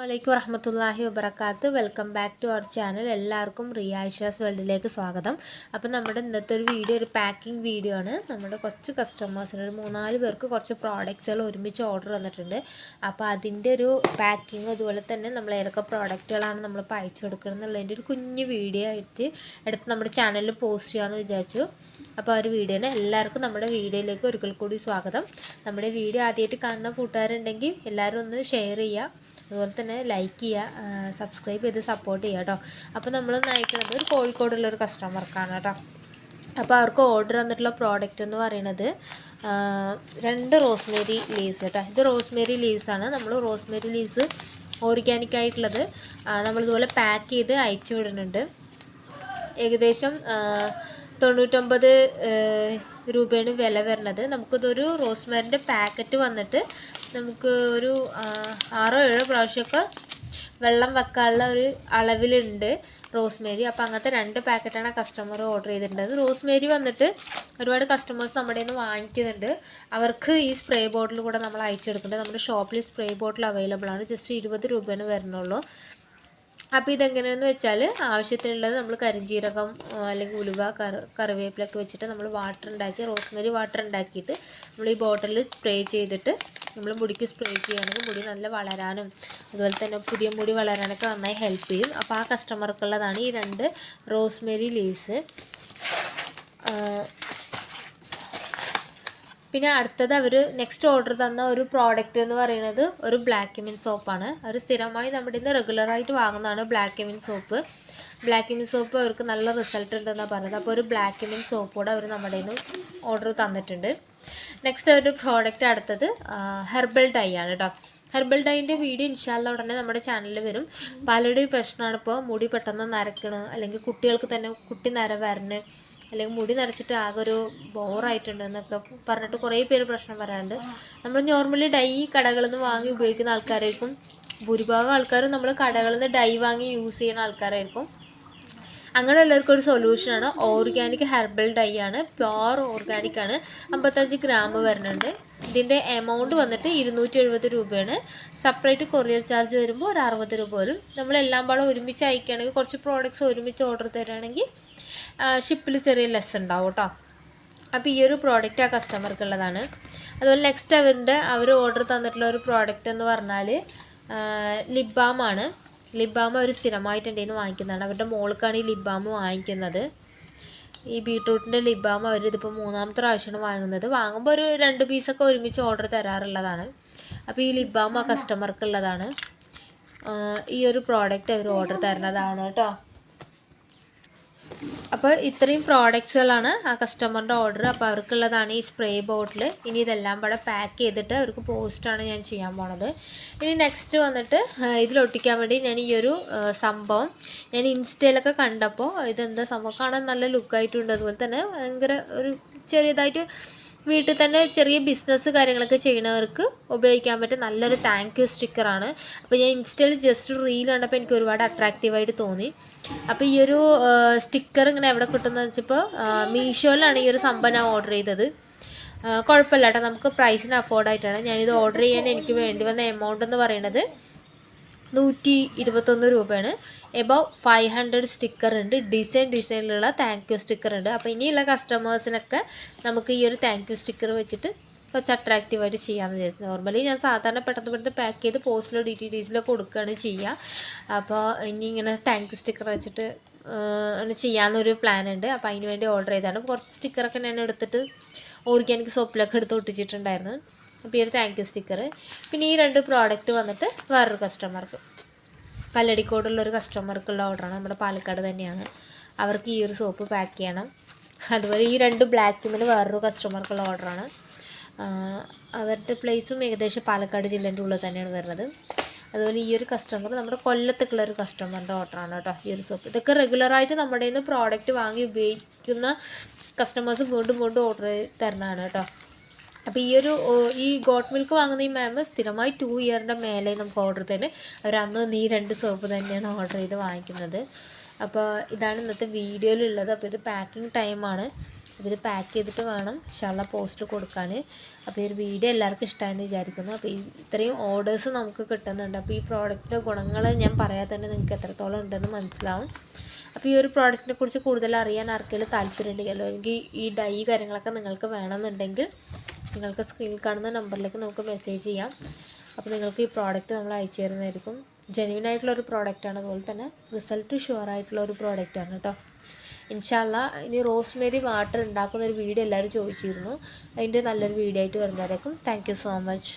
വലൈക്കും വറഹമത്തല്ലാഹി വബർക്കാത്ത് welcome back to our channel. എല്ലാവർക്കും റിയാഷ്യാസ് വേൾഡിലേക്ക് സ്വാഗതം. അപ്പോൾ നമ്മുടെ ഇന്നത്തെ ഒരു വീഡിയോ ഒരു പാക്കിംഗ് വീഡിയോ ആണ്. നമ്മുടെ കുറച്ച് കസ്റ്റമേഴ്സിന് ഒരു മൂന്നാൽ പേർക്ക് കുറച്ച് പ്രോഡക്റ്റ്സുകൾ ഒരുമിച്ച് ഓർഡർ വന്നിട്ടുണ്ട്. അപ്പോൾ അതിന്റെ ഒരു പാക്കിംഗ് അതുപോലെ തന്നെ നമ്മൾ ഏതൊക്കെ പ്രോഡക്റ്റുകളാണ് നമ്മൾ അയച്ചു കൊടുക്കണം എന്നുള്ളതിന്റെ ഒരു കുഞ്ഞു വീഡിയോ ആയിട്ട് എടുത്ത് നമ്മുടെ ചാനലിൽ പോസ്റ്റ് ചെയ്യാമെന്ന് വിചാരിച്ചു. അപ്പോൾ ആ ഒരു വീഡിയോനെ എല്ലാവർക്കും നമ്മുടെ വീഡിയോയിലേക്ക് ഒരിക്കൽ കൂടി സ്വാഗതം. നമ്മുടെ വീഡിയോ ആദ്യമായിട്ട് കാണുന്ന കൂട്ടുകാരുണ്ടെങ്കിൽ എല്ലാവരും ഒന്ന് ഷെയർ ചെയ്യുക അതുപോലെ തന്നെ ലൈക്ക് ചെയ്യുക സബ്സ്ക്രൈബ് ചെയ്ത് സപ്പോർട്ട് ചെയ്യുക കേട്ടോ അപ്പോൾ നമ്മൾ നയിക്കുന്നത് ഒരു കോഴിക്കോടുള്ള ഒരു കസ്റ്റമർക്കാണ് കേട്ടോ അപ്പോൾ അവർക്ക് ഓർഡർ വന്നിട്ടുള്ള പ്രോഡക്റ്റ് എന്ന് പറയുന്നത് രണ്ട് റോസ്മേരി ലീവ്സ് കേട്ടോ ഇത് റോസ്മേരി ലീവ്സ് ആണ്. നമ്മൾ റോസ്മേരി ലീവ്സ് ഓർഗാനിക് ആയിട്ടുള്ളത് നമ്മളിതുപോലെ പാക്ക് ചെയ്ത് അയച്ചു വിടുന്നുണ്ട്. ഏകദേശം തൊണ്ണൂറ്റൊമ്പത് രൂപയാണ് വില വരുന്നത്. നമുക്കിതൊരു റോസ്മേരിന്റെ പാക്കറ്റ് വന്നിട്ട് നമുക്ക് ഒരു ആറോ ഏഴോ പ്രാവശ്യമൊക്കെ വെള്ളം വെക്കാനുള്ള ഒരു അളവിലുണ്ട് റോസ്മേരി. അപ്പോൾ അങ്ങനത്തെ രണ്ട് പാക്കറ്റാണ് കസ്റ്റമർ ഓർഡർ ചെയ്തിട്ടുള്ളത്. റോസ്മേരി വന്നിട്ട് ഒരുപാട് കസ്റ്റമേഴ്സ് നമ്മുടെ നിന്ന് വാങ്ങിക്കുന്നുണ്ട്. അവർക്ക് ഈ സ്പ്രേ ബോട്ടിൽ കൂടെ നമ്മൾ അയച്ചു കൊടുക്കുന്നുണ്ട് നമ്മുടെ ഷോപ്പിൽ സ്പ്രേ ബോട്ടിൽ അവൈലബിൾ ആണ്. ജസ്റ്റ് ഇരുപത് രൂപയാണ് വരുന്നുള്ളൂ അപ്പോൾ ഇതെങ്ങനെയാണെന്ന് വെച്ചാൽ ആവശ്യത്തിനുള്ളത് നമ്മൾ കരിഞ്ജീരകം അല്ലെങ്കിൽ ഉലുവ കറി കറിവേപ്പിലൊക്കെ വെച്ചിട്ട് നമ്മൾ വാട്ടർ ഉണ്ടാക്കി റോസ്മേരി വാട്ടർ ഉണ്ടാക്കിയിട്ട് നമ്മൾ ഈ ബോട്ടിൽ സ്പ്രേ ചെയ്തിട്ട് നമ്മൾ മുടിക്ക് സ്പ്രേ ചെയ്യുകയാണെങ്കിൽ മുടി നല്ല വളരാനും അതുപോലെ തന്നെ പുതിയ മുടി വളരാനൊക്കെ നന്നായി ഹെൽപ്പ് ചെയ്യും. അപ്പോൾ ആ കസ്റ്റമർക്കുള്ളതാണ് ഈ രണ്ട് റോസ്മേരി ലീവ്സ് പിന്നെ അടുത്തത് അവർ നെക്സ്റ്റ് ഓർഡർ തന്ന ഒരു പ്രോഡക്റ്റ് എന്ന് പറയുന്നത് ഒരു ബ്ലാക്ക് മിൻ സോപ്പാണ് അവർ സ്ഥിരമായി നമ്മുടെ ഇന്ന് റെഗുലറായിട്ട് വാങ്ങുന്നതാണ് black min soap black min soap അവർക്ക് നല്ല റിസൾട്ട് ഉണ്ടെന്നാണ് പറഞ്ഞത് അപ്പോൾ ഒരു ബ്ലാക്ക് മിൻ സോപ്പ് കൂടെ അവർ നമ്മുടെ നിന്ന് ഓർഡർ തന്നിട്ടുണ്ട്. നെക്സ്റ്റ് ഒരു പ്രോഡക്റ്റ് അടുത്തത് ഹെർബൽ ഡൈ ആണ് കേട്ടോ ഹെർബൽ ഡൈന്റെ വീഡിയോ ഇൻഷാല്ല ഉടനെ നമ്മുടെ ചാനലിൽ വരും. പലരുടെയും പ്രശ്നമാണ് ഇപ്പോൾ മുടി പെട്ടെന്ന് നരക്കണ് അല്ലെങ്കിൽ കുട്ടികൾക്ക് തന്നെ കുട്ടി നര വരണ് അല്ലെങ്കിൽ മുടി നരച്ചിട്ട് ആകെ ഒരു ബോറായിട്ടുണ്ട് എന്നൊക്കെ പറഞ്ഞിട്ട് കുറേ പേര് പ്രശ്നം വരാറുണ്ട്. നമ്മൾ നോർമലി ഡൈ കടകളിൽ നിന്ന് വാങ്ങി ഉപയോഗിക്കുന്ന ആൾക്കാരായിരിക്കും. ഭൂരിഭാഗം ആൾക്കാരും നമ്മൾ കടകളിൽ നിന്ന് ഡൈ വാങ്ങി യൂസ് ചെയ്യുന്ന ആൾക്കാരായിരിക്കും. അങ്ങനെയുള്ളവർക്ക് ഒരു സൊല്യൂഷനാണ് ഓർഗാനിക് ഹെർബൽ ഡൈ ആണ്. പ്യുവർ ഓർഗാനിക് ആണ്. അമ്പത്തഞ്ച് ഗ്രാം വരുന്നുണ്ട്. ഇതിന്റെ എമൗണ്ട് വന്നിട്ട് ഇരുന്നൂറ്റി എഴുപത് രൂപയാണ്. സെപ്പറേറ്റ് കൊറിയർ ചാർജ് വരുമ്പോൾ ഒരു അറുപത് രൂപ വരും. നമ്മളെല്ലാം പാടെ ഒരുമിച്ച് അയക്കുകയാണെങ്കിൽ കുറച്ച് പ്രോഡക്റ്റ്സ് ഒരുമിച്ച് ഓർഡർ തരികയാണെങ്കിൽ ഷിപ്പിൽ ചെറിയ ലെസ് ഉണ്ടാവും കേട്ടോ അപ്പോൾ ഈ ഒരു പ്രോഡക്റ്റ് ആ കസ്റ്റമർക്ക് ഉള്ളതാണ് അതുപോലെ നെക്സ്റ്റ് അവരുടെ അവർ ഓർഡർ തന്നിട്ടുള്ള ഒരു പ്രോഡക്റ്റ് എന്ന് പറഞ്ഞാൽ ലിപ് ബാം അവർ സ്ഥിരമായിട്ട് എന്റെ നിന്ന് വാങ്ങിക്കുന്നതാണ്. അവരുടെ മോൾക്കാണ് ഈ ബാം വാങ്ങിക്കുന്നത്. ഈ ബീട്രൂട്ടിന്റെ ബാം അവർ ഇതിപ്പോൾ മൂന്നാമത്തെ പ്രാവശ്യമാണ് വാങ്ങുന്നത്. വാങ്ങുമ്പോൾ ഒരു രണ്ട് പീസൊക്കെ ഒരുമിച്ച് ഓർഡർ തരാറുള്ളതാണ്. അപ്പോൾ ഈ ലിപ് കസ്റ്റമർക്കുള്ളതാണ്. ഈ ഒരു പ്രോഡക്റ്റ് അവർ ഓർഡർ തരുന്നതാണ് കേട്ടോ. അപ്പോൾ ഇത്രയും പ്രോഡക്റ്റ്സുകളാണ് ആ കസ്റ്റമറിന്റെ ഓർഡർ അപ്പോൾ അവർക്കുള്ളതാണ് ഈ സ്പ്രേ ബോട്ടിൽ ഇനി ഇതെല്ലാം കൂടെ പാക്ക് ചെയ്തിട്ട് അവർക്ക് പോസ്റ്റാണ് ഞാൻ ചെയ്യാൻ പോണത്. ഇനി നെക്സ്റ്റ് വന്നിട്ട് ഇതിലൊട്ടിക്കാൻ വേണ്ടി ഞാൻ ഈ ഒരു സംഭവം ഞാൻ ഇൻസ്റ്റയിലൊക്കെ കണ്ടപ്പോൾ ഇതെന്താ സംഭവം? കാണാൻ നല്ല ലുക്കായിട്ടുണ്ട് അതുപോലെ തന്നെ ഭയങ്കര ഒരു ചെറിയതായിട്ട് വീട്ടിൽ തന്നെ ചെറിയ ബിസിനസ് കാര്യങ്ങളൊക്കെ ചെയ്യുന്നവർക്ക് ഉപയോഗിക്കാൻ പറ്റും നല്ലൊരു താങ്ക് യു സ്റ്റിക്കറാണ് അപ്പോൾ ഞാൻ ഇൻസ്റ്റയിൽ ജസ്റ്റ് റീൽ കണ്ടപ്പോൾ എനിക്ക് ഒരുപാട് അട്രാക്റ്റീവായിട്ട് തോന്നി. അപ്പോൾ ഈ ഒരു സ്റ്റിക്കർ ഇങ്ങനെ എവിടെ കിട്ടുന്നത് വെച്ചപ്പോൾ മീഷോയിലാണ് ഈ ഒരു സംഭവം ഞാൻ ഓർഡർ ചെയ്തത്. കുഴപ്പമില്ല കേട്ടോ. നമുക്ക് പ്രൈസിന് അഫോർഡായിട്ടാണ് ഞാനിത് ഓർഡർ ചെയ്യാൻ എനിക്ക് വേണ്ടി വന്ന എമൗണ്ട് എന്ന് പറയുന്നത് നൂറ്റി ഇരുപത്തൊന്ന് രൂപയാണ്. എബവ് ഫൈവ് ഹൺഡ്രഡ് സ്റ്റിക്കർ ഉണ്ട്. ഡിസൈൻ ഡിസൈനിലുള്ള താങ്ക് യു സ്റ്റിക്കർ ഉണ്ട്. അപ്പോൾ ഇനിയുള്ള കസ്റ്റമേഴ്സിനൊക്കെ നമുക്ക് ഈ ഒരു താങ്ക് യു സ്റ്റിക്കർ വെച്ചിട്ട് കുറച്ച് അട്രാക്റ്റീവായിട്ട് ചെയ്യാമെന്ന് വിചാരിച്ചു നോർമലി ഞാൻ സാധാരണ പെട്ടെന്ന് പെട്ടെന്ന് പാക്ക് ചെയ്ത് പോസ്റ്റിലോ ഡി ടി ഡിസിലോ കൊടുക്കുകയാണ് ചെയ്യുക. അപ്പോൾ ഇനി ഇങ്ങനെ താങ്ക് യു സ്റ്റിക്കർ വെച്ചിട്ട് ചെയ്യാമെന്നൊരു പ്ലാൻ ഉണ്ട്. അപ്പോൾ അതിന് വേണ്ടി ഓർഡർ ചെയ്താണ് കുറച്ച് സ്റ്റിക്കറൊക്കെ ഞാൻ എടുത്തിട്ട് ഓർഗാനിക് സോപ്പിലൊക്കെ എടുത്ത് ഒട്ടിച്ചിട്ടുണ്ടായിരുന്നു. അപ്പോൾ ഈ താങ്ക് യു സ്റ്റിക്കർ പിന്നെ ഈ രണ്ട് പ്രോഡക്റ്റ് വന്നിട്ട് വേറൊരു കസ്റ്റമർക്ക് കല്ലടിക്കോടുള്ള ഒരു കസ്റ്റമർക്കുള്ള ഓർഡറാണ് നമ്മുടെ പാലക്കാട് തന്നെയാണ്. അവർക്ക് ഈ ഒരു സോപ്പ് പാക്ക് ചെയ്യണം. അതുപോലെ ഈ രണ്ട് ബ്ലാക്ക് മിൽ വേറൊരു കസ്റ്റമർക്കുള്ള ഓർഡറാണ് അവരുടെ പ്ലേസും ഏകദേശം പാലക്കാട് ജില്ലേന്റെ ഉള്ളിൽ തന്നെയാണ് വരുന്നത്. അതുപോലെ ഈ ഒരു കസ്റ്റമർ നമ്മുടെ കൊല്ലത്തേക്കുള്ള ഒരു കസ്റ്റമറിന്റെ ഓർഡറാണ് കേട്ടോ ഈ ഒരു സോപ്പ് ഇതൊക്കെ റെഗുലറായിട്ട് നമ്മുടെ നിന്ന് പ്രോഡക്റ്റ് വാങ്ങി ഉപയോഗിക്കുന്ന കസ്റ്റമേഴ്സ് വീണ്ടും വീണ്ടും ഓർഡർ തരണമാണ് കേട്ടോ. അപ്പോൾ ഈ ഒരു ഈ ഗോട്ട് മിൽക്ക് വാങ്ങുന്ന ഈ മാം സ്ഥിരമായി ടു ഇയറിന്റെ മേലെ നമുക്ക് ഓർഡർ തരുന്നത് അവർ അന്ന് തന്നെ ഈ രണ്ട് സോപ്പ് തന്നെയാണ് ഓർഡർ ചെയ്ത് വാങ്ങിക്കുന്നത്. അപ്പോൾ ഇതാണ് ഇന്നത്തെ വീഡിയോയിലുള്ളത് അപ്പോൾ ഇത് പാക്കിംഗ് ടൈമാണ് അപ്പോൾ ഇത് പാക്ക് ചെയ്തിട്ട് വേണം ഷള്ള പോസ്റ്റ് കൊടുക്കാൻ അപ്പോൾ ഈ ഒരു വീഡിയോ എല്ലാവർക്കും ഇഷ്ടമായെന്ന് വിചാരിക്കുന്നു. അപ്പോൾ ഇത്രയും ഓർഡേഴ്സ് നമുക്ക് കിട്ടുന്നുണ്ട്. അപ്പോൾ ഈ പ്രോഡക്റ്റിന്റെ ഗുണങ്ങൾ ഞാൻ പറയാതെ തന്നെ നിങ്ങൾക്ക് എത്രത്തോളം ഉണ്ടെന്ന് മനസ്സിലാവും. അപ്പോൾ ഈ ഒരു പ്രോഡക്റ്റിനെ കുറിച്ച് കൂടുതൽ അറിയാൻ ആർക്കെങ്കിലും താല്പര്യമുണ്ടെങ്കിൽ അല്ലെങ്കിൽ ഈ ഡൈ കാര്യങ്ങളൊക്കെ നിങ്ങൾക്ക് വേണമെന്നുണ്ടെങ്കിൽ നിങ്ങൾക്ക് സ്ക്രീനിൽ കാണുന്ന നമ്പറിലേക്ക് നമുക്ക് മെസ്സേജ് ചെയ്യാം. അപ്പോൾ നിങ്ങൾക്ക് ഈ പ്രോഡക്റ്റ് നമ്മൾ അയച്ചു തരുന്നതായിരിക്കും. ജെന്യൂൻ ആയിട്ടുള്ള ഒരു പ്രോഡക്റ്റാണ് അതുപോലെ തന്നെ റിസൾട്ട് ഷുവർ ആയിട്ടുള്ള ഒരു പ്രോഡക്റ്റാണ് കേട്ടോ ഇൻഷാല്ല ഇനി റോസ്മേരി വാട്ടർ ഉണ്ടാക്കുന്ന ഒരു വീഡിയോ എല്ലാവരും ചോദിച്ചിരുന്നു. അതിന്റെ നല്ലൊരു വീഡിയോ ആയിട്ട് വരുന്നതായിരിക്കും. Thank so much